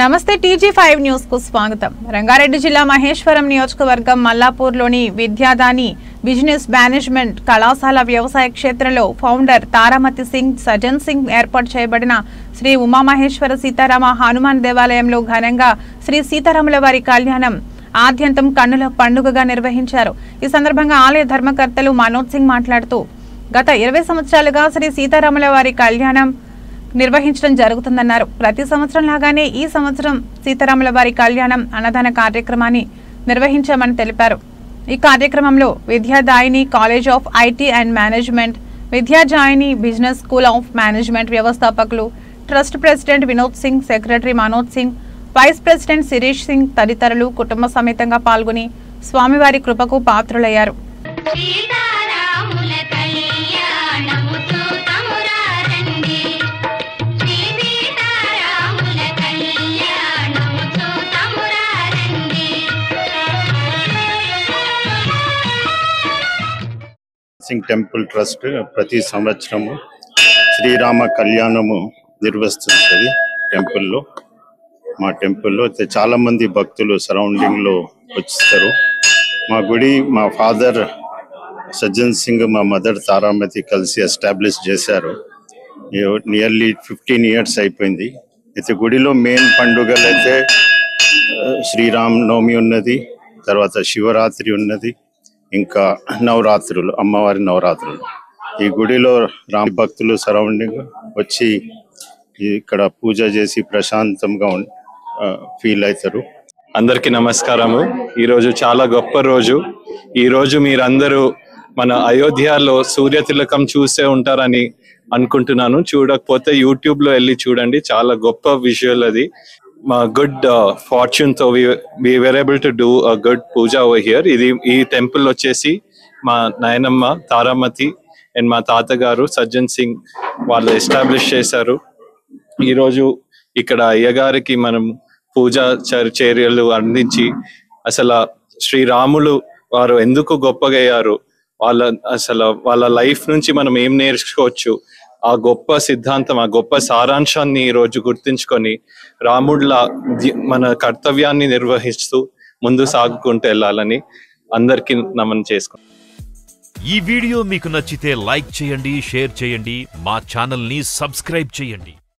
నమస్తే TG five న్యూస్కు స్వాగతం. రంగారెడ్డి జిల్లా మహేశ్వరం నియోజకవర్గం మల్లాపూర్లోని విద్యాదాని బిజినెస్ మేనేజ్మెంట్ కళాశాల వ్యవసాయ క్షేత్రంలో ఫౌండర్ తారామతి సింగ్ సజన్ సింగ్ ఏర్పాటు చేయబడిన శ్రీ ఉమామహేశ్వర సీతారామ హనుమాన్ దేవాలయంలో ఘనంగా శ్రీ సీతారాముల వారి కళ్యాణం ఆద్యంతం కన్నుల పండుగగా నిర్వహించారు. ఈ సందర్భంగా ఆలయ ధర్మకర్తలు మనోజ్ సింగ్ మాట్లాడుతూ గత ఇరవై సంవత్సరాలుగా శ్రీ సీతారాముల వారి కళ్యాణం నిర్వహించడం జరుగుతుందన్నారు. ప్రతి సంవత్సరం లాగానే ఈ సంవత్సరం సీతారాముల వారి కళ్యాణం అన్నదాన కార్యక్రమాన్ని నిర్వహించామని తెలిపారు. ఈ కార్యక్రమంలో Vidyadayini college of IT and management Vidyadayini business school of management వ్యవస్థాపకులు trust president Vinod Singh secretary Manoj Singh vice president Shirish Singh తదితరులు కుటుంబ సమేతంగా పాల్గొని స్వామివారి కృపకు పాత్రులయ్యారు. సింగ్ టెంపుల్ ట్రస్ట్ ప్రతి సంవత్సరము శ్రీరామ కళ్యాణము నిర్వహిస్తుంటుంది టెంపుల్లో. మా టెంపుల్లో అయితే చాలా మంది భక్తులు సరౌండింగ్లో వచ్చిస్తారు. మా గుడి మా ఫాదర్ సజ్జన్ సింగ్ మా మదర్ తారామతి కలిసి ఎస్టాబ్లిష్ చేశారు. నియర్లీ ఫిఫ్టీన్ ఇయర్స్ అయిపోయింది. అయితే గుడిలో మెయిన్ పండుగలు అయితే ఆ, శ్రీరామ్ నవమి ఉన్నది తర్వాత శివరాత్రి ఉన్నది ఇంకా నవరాత్రులు అమ్మవారి నవరాత్రులు. ఈ గుడిలో రామ భక్తులు సరౌండింగ్ వచ్చి ఇక్కడ పూజ చేసి ప్రశాంతంగా ఫీల్ అవుతారు అందరికీ నమస్కారము. ఈరోజు చాలా గొప్ప రోజు. ఈ రోజు మీరందరూ మన అయోధ్యలో సూర్య తిలకం చూసే ఉంటారని అనుకుంటున్నాను. చూడకపోతే యూట్యూబ్లో వెళ్ళి చూడండి. చాలా గొప్ప విజువల్ అది. మా good ఫార్చ్యూన్తో we were able to do a good puja over here ఇది ఈ టెంపుల్ వచ్చేసి మా నాయనమ్మ తారామతి అండ్ మా తాతగారు సజ్జన్ సింగ్ వాళ్ళు ఎస్టాబ్లిష్ చేశారు. ఈరోజు ఇక్కడ అయ్యగారికి మనం పూజా చర్- చర్యలు అందించి అసలు శ్రీరాములు వారు ఎందుకు గొప్పగయ్యారు వాళ్ళ అసలు వాళ్ళ లైఫ్ నుంచి మనం ఏం నేర్చుకోవచ్చు? ఆ గొప్ప సిద్ధాంతం ఆ గొప్ప సారాంశాన్ని ఈరోజు రోజు గుర్తించుకొని రాముడిల మన కర్తవ్యాన్ని నిర్వహిస్తూ ముందు సాగుకుంటూ వెళ్ళాలని అందరికీ నమన్ చేసుకుంటాం ఈ వీడియో మీకు నచ్చితే లైక్ చేయండి షేర్ చేయండి మా ఛానల్ని సబ్స్క్రైబ్ చేయండి.